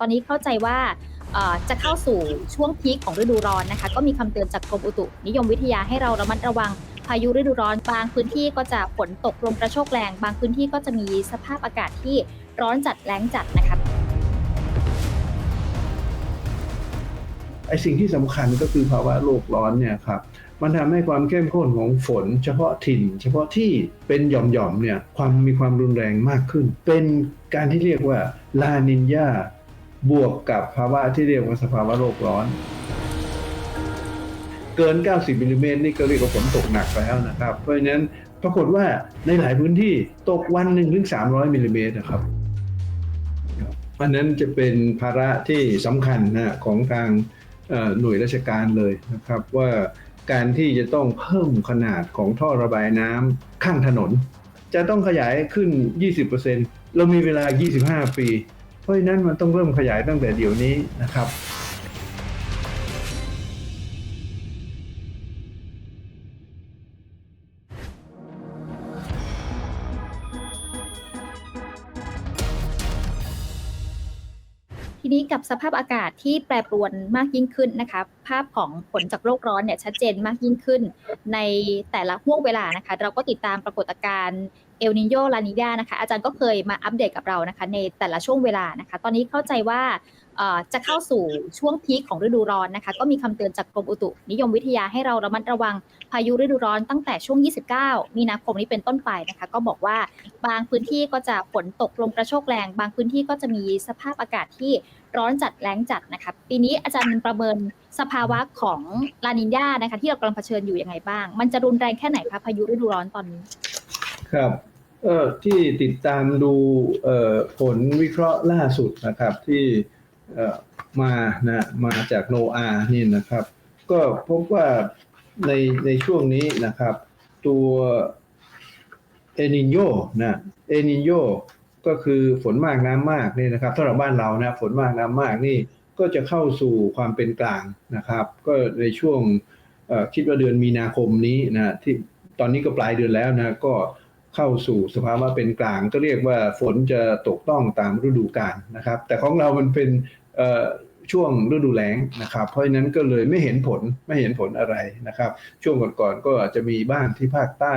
ตอนนี้เข้าใจว่าจะเข้าสู่ช่วงพีคของฤดูร้อนนะคะ ก็มีคำเตือนจากกรมอุตุนิยมวิทยาให้เราระมัดระวังพายุฤดูร้อนบางพื้นที่ก็จะฝนตกลมกระโชกแรง บางพื้นที่ก็จะมีสภาพอากาศที่ร้อนจัดแรงจัดนะคะไอสิ่งที่สำคัญก็คือภาวะโลกร้อนเนี่ยครับมันทำให้ความเข้มข้นของฝน เฉพาะถิ่น เฉพาะที่เป็นหย่อมๆเนี่ยความมีความรุนแรงมากขึ้น เป็นการที่เรียกว่าลานินยา บวกกับภาวะที่เรียกว่าสภาวะโลกร้อน เกิน 90มิลลิเมตรนี่ก็เรียกว่าฝนตกหนักแล้วนะครับ เพราะฉะนั้นปรากฏว่าในหลายพื้นที่ตกวันหนึ่งถึง300มิลลิเมตรนะครับอันนั้นจะเป็นภาระที่สำคัญนะของทางหน่วยราชการเลยนะครับ ว่าการที่จะต้องเพิ่มขนาดของท่อระบายน้ำข้างถนน จะต้องขยายขึ้น 20%เรามีเวลา 25 ปี เพราะฉะนั้นมันต้องเริ่มขยายตั้งแต่เดี๋ยวนี้นะครับ สภาพอากาศที่แปรปรวนมากยิ่งขึ้นนะคะ ภาพของผลจากโลกร้อนเนี่ยชัดเจนมากยิ่งขึ้น ในแต่ละห่วงเวลานะคะ เราก็ติดตามปรากฏการณ์เอลนิโยลานิดานะคะ อาจารย์ก็เคยมาอัปเดตกับเรานะคะ ในแต่ละช่วงเวลานะคะ ตอนนี้เข้าใจว่าจะเข้าสู่ช่วงพีคของฤดูร้อนนะคะ ก็มีคำเตือนจากกรมอุตุนิยมวิทยาให้เราระมัดระวังพายุฤดูร้อนตั้งแต่ช่วง 29 มีนาคมนี้เป็นต้นไปนะคะ ก็บอกว่าบางพื้นที่ก็จะฝนตกลมกระโชกแรง บางพื้นที่ก็จะมีสภาพอากาศที่ ร้อนจัดแรงจัดนะคะปีนี้อาจารย์ประเมินสภาวะของลานินยานะคะที่เรากำลังเผชิญอยู่ยังไงบ้าง มันจะรุนแรงแค่ไหนคะพายุฤดูร้อนตอนนี้ ครับเออที่ติดตามดูเอ่อผลวิเคราะห์ล่าสุดนะครับที่เอ่อมานะมาจากโนอานี่นะครับ ก็พบว่าในในช่วงนี้นะครับ ตัวเอนินโยนะเอนินโย ก็คือฝนมากน้ำมากนี่นะครับถ้าเราบ้านเรานะฝนมากน้ำมากนี่ก็จะเข้าสู่ความเป็นกลางนะครับ ก็ในช่วงคิดว่าเดือนมีนาคมนี้นะที่ตอนนี้ก็ปลายเดือนแล้วนะก็เข้าสู่สภาวะเป็นกลาง ก็เรียกว่าฝนจะตกต้องตามฤดูกาลนะครับ แต่ของเรามันเป็นช่วงฤดูแล้งนะครับ เพราะฉะนั้นก็เลยไม่เห็นผลไม่เห็นผลอะไรนะครับ ช่วงก่อนๆก็อาจจะมีบ้างที่ภาคใต้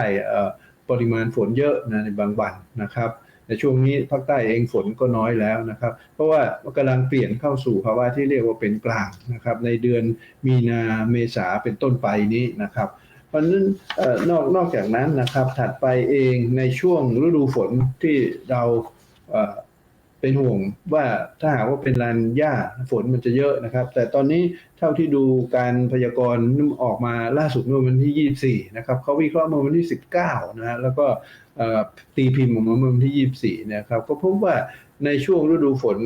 ปริมาณฝนเยอะนะในบางวันนะครับ ในช่วงนี้ภาคใต้เองฝนก็น้อยแล้วนะครับ เพราะว่ากำลังเปลี่ยนเข้าสู่ภาวะที่เรียกว่าเป็นกลางนะครับ ในเดือนมีนาเมษาเป็นต้นไปนี้นะครับเพราะนั้นนอกนอกจากนั้นนะครับ ถัดไปเองในช่วงฤดูฝนที่เรา เป็นห่วงว่าถ้าหากว่าเป็นลานหญ้าฝนมันจะเยอะนะครับ แต่ตอนนี้เท่าที่ดูการพยากรณ์ออกมาล่าสุดเมื่อวันที่ 24 นะครับเขาวิเคราะห์เมื่อวันที่ 19 นะฮะแล้วก็ตีพิมพ์ออกมาเมื่อวันที่ 24 นะครับ ก็พบว่าในช่วงฤดูฝน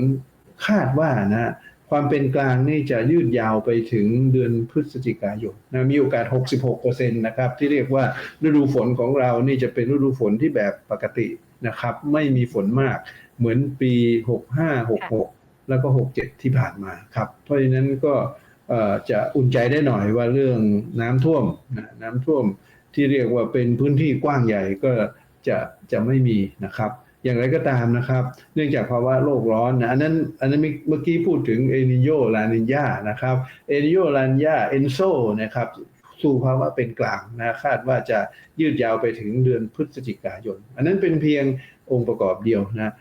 คาดว่านะฮะความเป็นกลางนี่จะยืดยาวไปถึงเดือนพฤศจิกายนนะมีโอกาส 66%นะครับที่เรียกว่าฤดูฝนของเรานี่จะเป็นฤดูฝนที่แบบปกตินะครับไม่มีฝนมาก เหมือนปี 65 66 แล้วก็ 67 ที่ผ่านมาครับ เพราะฉะนั้นก็จะอุ่นใจได้หน่อยว่าเรื่องน้ำท่วมนะน้ำท่วมที่เรียกว่าเป็นพื้นที่กว้างใหญ่ก็จะจะไม่มีนะครับอย่างไรก็ตามนะครับ เนื่องจากภาวะโลกร้อนนะอันนั้นอันนั้นเมื่อกี้พูดถึงเอนิโยลานินยานะครับเอนิโยลานินยาเอนโซนะครับสู่ภาวะเป็นกลางนะคาดว่าจะยืดยาวไปถึงเดือนพฤศจิกายน อันนั้นเป็นเพียงองค์ประกอบเดียวนะ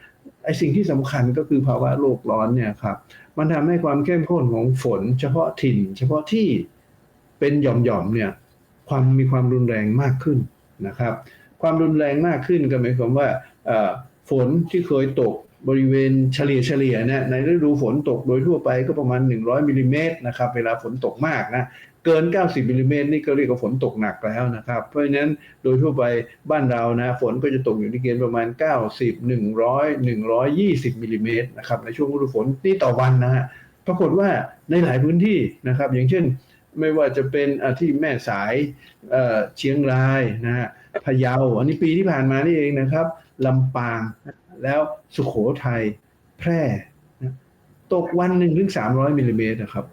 ไอ้สิ่งที่สำคัญก็คือภาวะโลกร้อนเนี่ยครับมันทำให้ความเข้มข้นของฝน เฉพาะถิ่น เฉพาะที่เป็นหย่อมๆเนี่ยความมีความรุนแรงมากขึ้นนะครับ ความรุนแรงมากขึ้นก็หมายความว่าฝนที่เคยตก บริเวณเฉลี่ยเฉลี่ยเนี่ยในฤดูฝนตกโดยทั่วไปก็ประมาณ 100มิลลิเมตรนะครับเวลาฝนตกมากนะเกิน 90มิลลิเมตรนี่ก็เรียกว่าฝนตกหนักแล้วนะครับเพราะฉะนั้นโดยทั่วไปบ้านเรานะฝนก็จะตกอยู่ในเกณฑ์ประมาณ 90 100 120มิลลิเมตรนะครับในช่วงฤดูฝนนี่ต่อวันนะฮะปรากฏว่าในหลายพื้นที่นะครับ อย่างเช่นไม่ว่าจะเป็นที่แม่สายเเชียงรายนะฮะพะเยา อันนี้ปีที่ผ่านมานี่เองนะครับลำปาง แล้วสุขโขทัยแพร่ตกวันหนึ่งถึงสามร้อยมิลลิเมตรนะครับ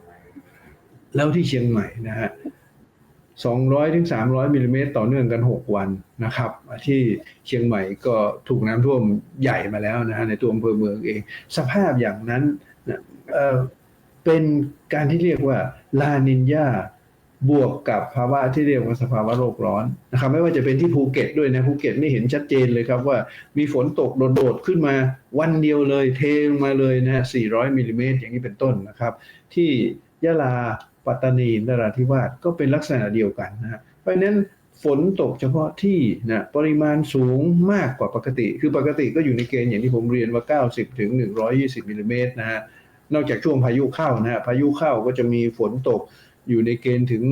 แล้วที่เชียงใหม่นะฮะสองร้อยถึงสามร้อยมิลลิเมตรต่อเนื่องกันหกวันนะครับ ที่เชียงใหม่ก็ถูกน้ำท่วมใหญ่มาแล้วนะฮะในตัวอำเภอเมืองเอง สภาพอย่างนั้นนะเเป็นการที่เรียกว่าลานินยา บวกกับภาวะที่เรียกว่าสภาวะโลกร้อนนะครับไม่ว่าจะเป็นที่ภูเก็ตด้วยนะภูเก็ตนี่เห็นชัดเจนเลยครับว่ามีฝนตกโดดๆขึ้นมาวันเดียวเลยเทลงมาเลยนะฮะ 400มิลลิเมตรอย่างนี้เป็นต้นนะครับ ที่ยะลาปัตตานีนราธิวาสก็เป็นลักษณะเดียวกันนะฮะเพราะฉะนั้นฝนตกเฉพาะที่นะปริมาณสูงมากกว่าปกติ คือปกติก็อยู่ในเกณฑ์อย่างที่ผมเรียนว่า 90ถึง120มิลลิเมตรนะฮะนอกจากช่วงพายุเข้านะฮะพายุเข้าก็จะมีฝนตก อยู่ในเกณฑ์ถึง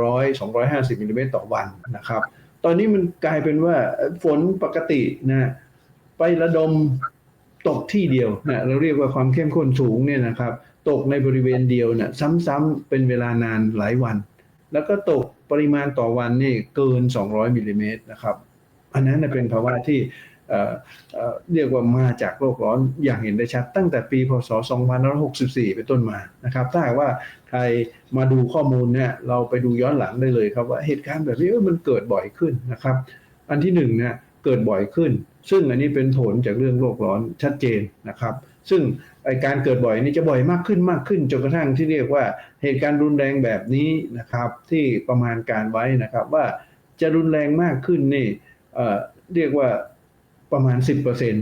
200 250มิลลิเมตรต่อวันนะครับ ตอนนี้มันกลายเป็นว่าฝนปกตินะไประดมตกที่เดียวนะเราเรียกว่าความเข้มข้นสูงเนี่ยนะครับ ตกในบริเวณเดียวเนี่ยซ้ำๆเป็นเวลานานหลายวัน แล้วก็ตกปริมาณต่อวันนี่เกิน 200มิลลิเมตรนะครับ อันนั้นเป็นภาวะที่ เรียกว่ามาจากโลกร้อนอย่างเห็นได้ชัด ตั้งแต่ปีพศ 2564 เป็นต้นมานะครับ ถ้าหากว่าใครมาดูข้อมูลเนี่ยเราไปดูย้อนหลังได้เลยครับว่าเหตุการณ์แบบนี้มันเกิดบ่อยขึ้นนะครับ อันที่หนึ่งเนี่ยเกิดบ่อยขึ้น ซึ่งอันนี้เป็นผลจากเรื่องโลกร้อนชัดเจนนะครับ ซึ่งการเกิดบ่อยนี่จะบ่อยมากขึ้นมากขึ้นจนกระทั่งที่เรียกว่าเหตุการณ์รุนแรงแบบนี้นะครับ ที่ประมาณการไว้นะครับว่าจะรุนแรงมากขึ้นนี่เรียกว่า ประมาณ 10%น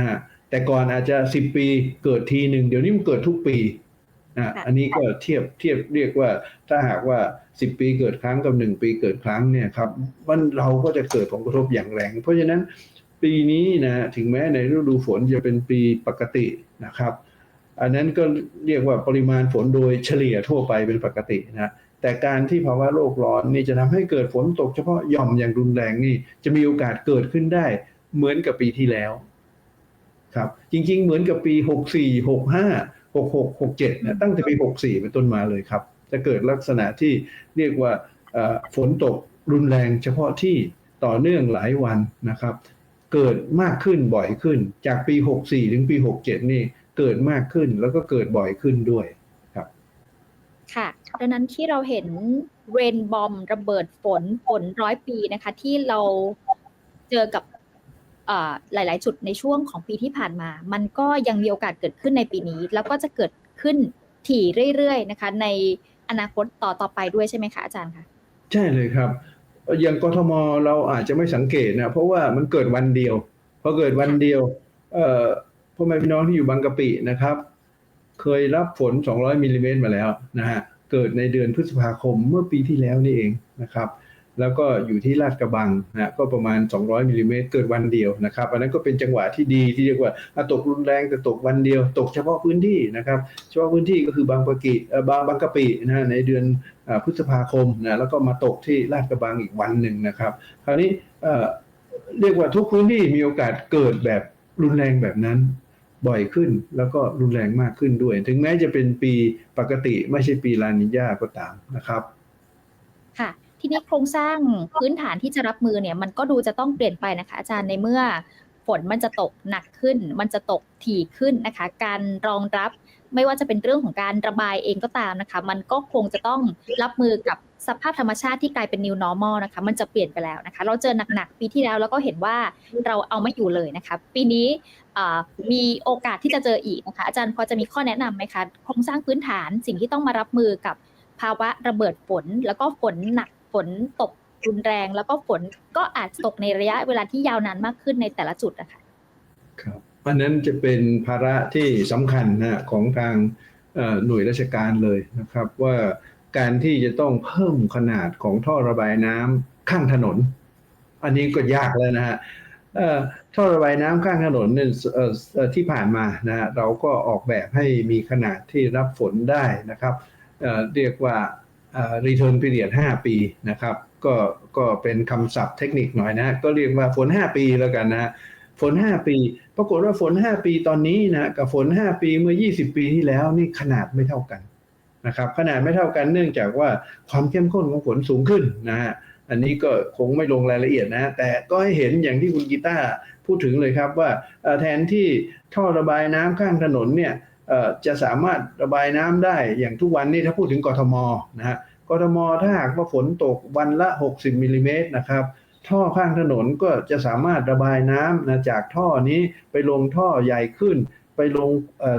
ะฮะแต่ก่อนอาจจะ 10 ปีเกิดทีหนึ่งเดี๋ยวนี้มันเกิดทุกปีนะค่ะอันนี้ก็เทียบเทียบเรียกว่าถ้าหากว่า 10 ปีเกิดครั้งกับ 1 ปีเกิดครั้งเนี่ยครับมันเราก็จะเกิดผลกระทบอย่างแรง เพราะฉะนั้นปีนี้นะถึงแม้ในฤดูฝนจะเป็นปีปกตินะครับ อันนั้นก็เรียกว่าปริมาณฝนโดยเฉลี่ยทั่วไปเป็นปกตินะแต่การที่ภาวะโลกร้อนนี่จะทำให้เกิดฝนตกเฉพาะหย่อมอย่างรุนแรงนี่จะมีโอกาสเกิดขึ้นได้ เหมือนกับปีที่แล้วครับ จริง ๆ เหมือนกับปี 64 65 66 67นะตั้งแต่ปี 64 เป็นต้นมาเลยครับ จะเกิดลักษณะที่เรียกว่าฝนตกรุนแรงเฉพาะที่ต่อเนื่องหลายวันนะครับ เกิดมากขึ้นบ่อยขึ้น จากปี 64 ถึงปี 67 นี่เกิดมากขึ้นแล้วก็เกิดบ่อยขึ้นด้วยครับ ค่ะดังนั้นที่เราเห็นเรนบอมระเบิดฝนฝนร้อยปีนะคะ ที่เราเจอกับ หลาย ๆ จุดในช่วงของปีที่ผ่านมา มันก็ยังมีโอกาสเกิดขึ้นในปีนี้ แล้วก็จะเกิดขึ้นถี่เรื่อย ๆ นะคะ ในอนาคตต่อต่อไปด้วยใช่ไหมคะอาจารย์คะใช่เลยครับอย่างกทมเราอาจจะไม่สังเกตนะเพราะว่ามันเกิดวันเดียวพอเกิดวันเดียวเอ่อพ่อแม่พี่น้องที่อยู่บางกะปินะครับ เคยรับฝน 200มิลลิเมตรมาแล้วนะฮะเกิดในเดือนพฤษภาคมเมื่อปีที่แล้วนี่เองนะครับ แล้วก็อยู่ที่ลาดกระบังนะก็ประมาณ 200มิลลิเมตรเกิดวันเดียวนะครับอันนั้นก็เป็นจังหวะที่ดีที่เรียกว่าตกรุนแรงแต่ตกวันเดียว ตกเฉพาะพื้นที่นะครับเฉพาะพื้นที่ก็คือบางปะกิเออบางบางกะปินะฮะในเดือนพฤษภาคมนะแล้วก็มาตกที่ลาดกระบังอีกวันหนึ่งนะครับคราวนี้เอ่อเรียกว่าทุกพื้นที่มีโอกาสเกิดแบบรุนแรงแบบนั้นบ่อยขึ้นแล้วก็รุนแรงมากขึ้นด้วย ถึงแม้จะเป็นปีปกติไม่ใช่ปีลานิญาก็ตามนะครับ ค่ะ ทีนี้โครงสร้างพื้นฐานที่จะรับมือเนี่ยมันก็ดูจะต้องเปลี่ยนไปนะคะอาจารย์ในเมื่อฝนมันจะตกหนักขึ้น มันจะตกถี่ขึ้นนะคะ การรองรับไม่ว่าจะเป็นเรื่องของการระบายเองก็ตามนะคะ มันก็คงจะต้องรับมือกับสภาพธรรมชาติที่กลายเป็น new normal นะคะ มันจะเปลี่ยนไปแล้วนะคะ เราเจอหนักๆปีที่แล้วแล้วก็เห็นว่าเราเอาไม่อยู่เลยนะคะ ปีนี้มีโอกาสที่จะเจออีกนะคะ อาจารย์พอจะมีข้อแนะนำไหมคะ โครงสร้างพื้นฐานสิ่งที่ต้องมารับมือกับภาวะระเบิดฝนแล้วก็ฝนหนัก ฝนตกรุนแรง แล้วก็ฝนก็อาจจะตกในระยะเวลาที่ยาวนานมากขึ้นในแต่ละจุดนะคะครับอันนั้นจะเป็นภาระที่สำคัญนะของทางหน่วยราชการเลยนะครับ ว่าการที่จะต้องเพิ่มขนาดของท่อระบายน้ำข้างถนน อันนี้ก็ยากแล้วนะฮะท่อระบายน้ำข้างถนนเนี่ยที่ผ่านมานะฮะเราก็ออกแบบให้มีขนาดที่รับฝนได้นะครับเรียกว่า return period 5 ปีนะครับ ก็ก็เป็นคำศัพท์เทคนิคหน่อยนะ ก็เรียกว่าฝน 5 ปีแล้วกันนะฝน 5 ปี ปรากฏว่าฝน 5 ปีตอนนี้นะกับฝน 5 ปีเมื่อ 20 ปีที่แล้วนี่ขนาดไม่เท่ากันนะครับ ขนาดไม่เท่ากันเนื่องจากว่าความเข้มข้นของฝนสูงขึ้นนะฮะอันนี้ก็คงไม่ลงรายละเอียดนะแต่ก็ให้เห็นอย่างที่คุณกีตาร์พูดถึงเลยครับว่าแทนที่ท่อระบายน้ำข้างถนนเนี่ย จะสามารถระบายน้ำได้อย่างทุกวันนี้ถ้าพูดถึงกทมนะฮะกทมถ้าหากว่าฝนตกวันละ 60มิลลิเมตรนะครับท่อข้างถนนก็จะสามารถระบายน้ำนะจากท่อนี้ไปลงท่อใหญ่ขึ้น ไปลง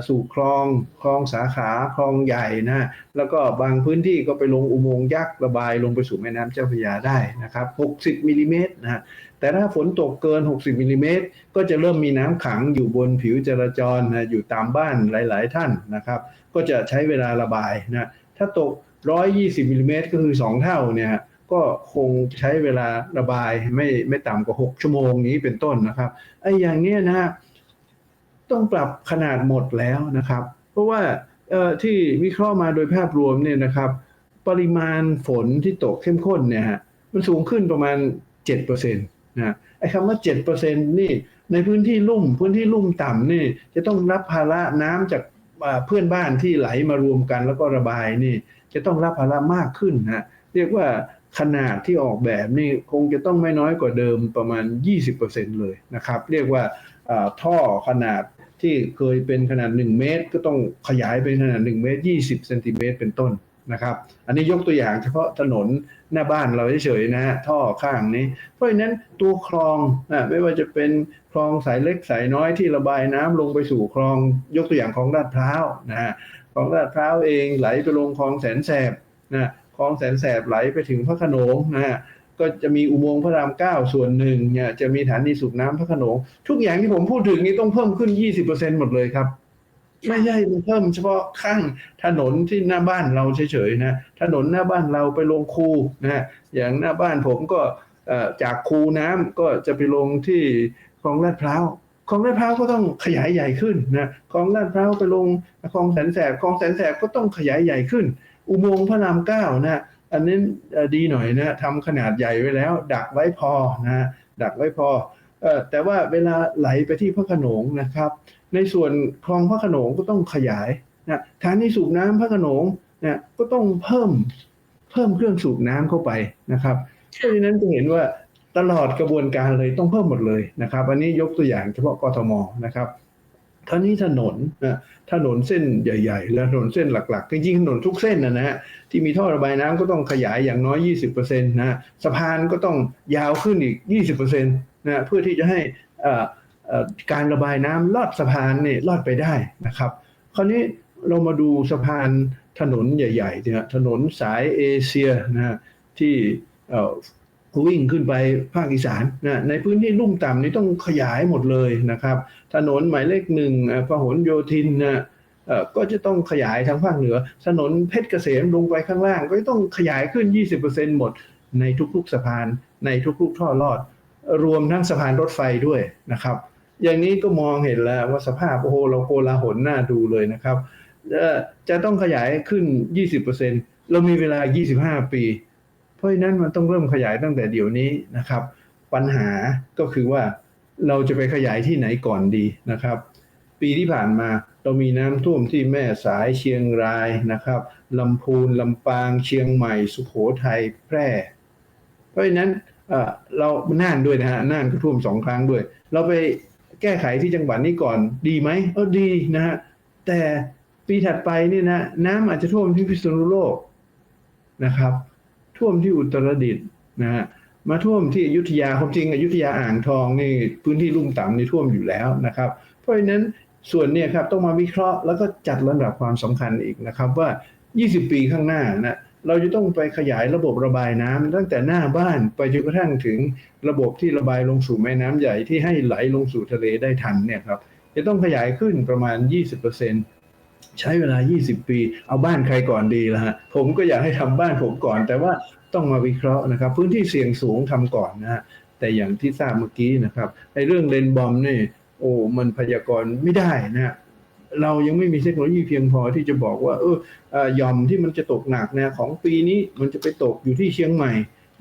สู่คลองคลองสาขาคลองใหญ่นะแล้วก็บางพื้นที่ก็ไปลงอุโมงค์ยักษ์ระบายลงไปสู่แม่น้ำเจ้าพระยาได้นะครับ 60มิลลิเมตรนะ แต่ถ้าฝนตกเกิน 60มิลลิเมตรก็จะเริ่มมีน้ำขังอยู่บนผิวจราจรนะอยู่ตามบ้านหลาย ๆ ท่านนะครับ ก็จะใช้เวลาระบายนะถ้าตก 120มิลลิเมตรก็คือ 2 เท่าเนี่ยก็คงใช้เวลาระบายไม่ไม่ต่ำกว่า 6 ชั่วโมงนี้เป็นต้นนะครับไอ้อย่างเนี้ยนะฮะต้องปรับขนาดหมดแล้วนะครับ เพราะว่าที่วิเคราะห์มาโดยภาพรวมเนี่ยนะครับ ปริมาณฝนที่ตกเข้มข้นเนี่ยฮะมันสูงขึ้นประมาณ7%นะไอ้คำว่า7%นี่ในพื้นที่ลุ่มพื้นที่ลุ่มต่ำนี่จะต้องรับภาระน้ำจากเพื่อนบ้านที่ไหลมารวมกันแล้วก็ระบายนี่ จะต้องรับภาระมากขึ้นนะเรียกว่าขนาดที่ออกแบบนี่คงจะต้องไม่น้อยกว่าเดิมประมาณ 20%เลยนะครับ เรียกว่าอ่าท่อขนาดที่เคยเป็นขนาด 1 เมตร ก็ต้องขยายเป็นขนาด 1 เมตร 20 เซนติเมตรเป็นต้น นะครับ อันนี้ยกตัวอย่างเฉพาะถนนหน้าบ้านเราเฉยๆนะฮะท่อข้างนี้ เพราะฉะนั้นตัวคลองนะไม่ว่าจะเป็นคลองสายเล็กสายน้อยที่ระบายน้ำลงไปสู่คลองยกตัวอย่างคลองลาดพร้าวนะฮะคลองลาดพร้าวเองไหลไปลงคลองแสนแสบนะคลองแสนแสบไหลไปถึงพระโขนงนะฮะก็จะมีอุโมงค์พระรามเก้าส่วนหนึ่งเนี่ยจะมีฐานีสูบน้ำพระโขนง ทุกอย่างที่ผมพูดถึงนี้ต้องเพิ่มขึ้น 20%หมดเลยครับ ไม่ใช่มันเพิ่มเฉพาะข้างถนนที่หน้าบ้านเราเฉยๆนะถนนหน้าบ้านเราไปลงคูนะอย่างหน้าบ้านผมก็จากคูน้ำก็จะไปลงที่คลองลาดพร้าวคลองลาดพร้าวก็ต้องขยายใหญ่ขึ้นนะคลองลาดพร้าวไปลงคลองแสนแสบคลองแสนแสบก็ต้องขยายใหญ่ขึ้น อุโมงค์พระรามเก้านะอันนี้ดีหน่อยนะทำขนาดใหญ่ไว้แล้ว ดักไว้พอนะดักไว้พอแต่ว่าเวลาไหลไปที่พระขนงนะครับ ในส่วนคลองพระโขนงก็ต้องขยายนะฐานที่สูบน้ำพระโขนงนะก็ต้องเพิ่มเพิ่มเครื่องสูบน้ำเข้าไปนะครับเพราะฉะนั้นจะเห็นว่าตลอดกระบวนการเลยต้องเพิ่มหมดเลยนะครับ อันนี้ยกตัวอย่างเฉพาะกทมนะครับท่านี้ถนนนะถนนเส้นใหญ่ ๆ และถนนเส้นหลักๆก็ยิ่งถนนทุกเส้นนะนะฮะที่มีท่อระบายน้ำก็ต้องขยายอย่างน้อย 20%นะฮะสะพานก็ต้องยาวขึ้นอีก 20%นะเพื่อที่จะให้อ่า การระบายน้ำลอดสะพานนี่ลอดไปได้นะครับ คราวนี้เรามาดูสะพานถนนใหญ่ๆเนี่ยถนนสายเอเชียนะฮะที่วิ่งขึ้นไปภาคอีสานนะในพื้นที่ลุ่มต่ำนี่ต้องขยายหมดเลยนะครับ ถนนหมายเลขหนึ่งพหลโยธินนะก็จะต้องขยายทางภาคเหนือ ถนนเพชรเกษมลงไปข้างล่าง ก็ต้องขยายขึ้น 20%หมดในทุกๆสะพานในทุกๆท่อลอด รวมทั้งสะพานรถไฟด้วยนะครับ อย่างนี้ก็มองเห็นแล้วว่าสภาพโอ้โหเราโกลาหลน่าดูเลยนะครับจะต้องขยายขึ้น 20%เรามีเวลา 25 ปี เพราะฉะนั้นมันต้องเริ่มขยายตั้งแต่เดี๋ยวนี้นะครับ ปัญหาก็คือว่าเราจะไปขยายที่ไหนก่อนดีนะครับ ปีที่ผ่านมาเรามีน้ำท่วมที่แม่สายเชียงรายนะครับลำพูนลำปางเชียงใหม่ สุโขทัยแพร่ เพราะฉะนั้นเอ่อเราน่านด้วยนะฮะน่านก็ท่วมสองครั้งด้วย เราไป แก้ไขที่จังหวัดนี้ก่อนดีไหมเออดีนะฮะแต่ปีถัดไปเนี่ยนะน้ำอาจจะท่วมที่พิษณุโลกนะครับ ท่วมที่อุตรดิตถ์นะฮะมาท่วมที่อยุธยาความจริงอยุธยาอ่างทองนี่พื้นที่ลุ่มต่ำนี่ท่วมอยู่แล้วนะครับ เพราะฉะนั้นส่วนเนี่ยครับต้องมาวิเคราะห์แล้วก็จัดลำดับความสำคัญอีกนะครับว่า 20 ปีข้างหน้านะ เราจะต้องไปขยายระบบระบายน้ำตั้งแต่หน้าบ้านไปจนกระทั่งถึงระบบที่ระบายลงสู่แม่น้ำใหญ่ที่ให้ไหลลงสู่ทะเลได้ทันเนี่ยครับจะต้องขยายขึ้นประมาณ 20%ใช้เวลา 20 ปี เอาบ้านใครก่อนดีล่ะฮะผมก็อยากให้ทำบ้านผมก่อน แต่ว่าต้องมาวิเคราะห์นะครับ พื้นที่เสี่ยงสูงทำก่อนนะฮะแต่อย่างที่ทราบเมื่อกี้นะครับไอ้เรื่องเลนบอมนี่โอ้มันพยากรณ์ไม่ได้นะ เรายังไม่มีเทคโนโลยีเพียงพอที่จะบอกว่าเออหย่อมที่มันจะตกหนักนะของปีนี้มันจะไปตกอยู่ที่เชียงใหม่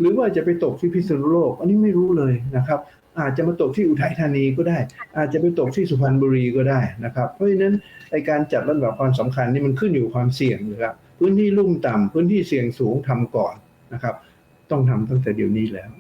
หรือว่าจะไปตกที่พิษณุโลก อันนี้ไม่รู้เลยนะครับ อาจจะมาตกที่อุทัยธานีก็ได้ อาจจะไปตกที่สุพรรณบุรีก็ได้นะครับ เพราะฉะนั้นไอการจัดลำดับความสำคัญนี่มันขึ้นอยู่ความเสี่ยงนะครับพื้นที่ลุ่มต่ำพื้นที่เสี่ยงสูงทำก่อนนะครับ ต้องทำตั้งแต่เดี๋ยวนี้แล้ว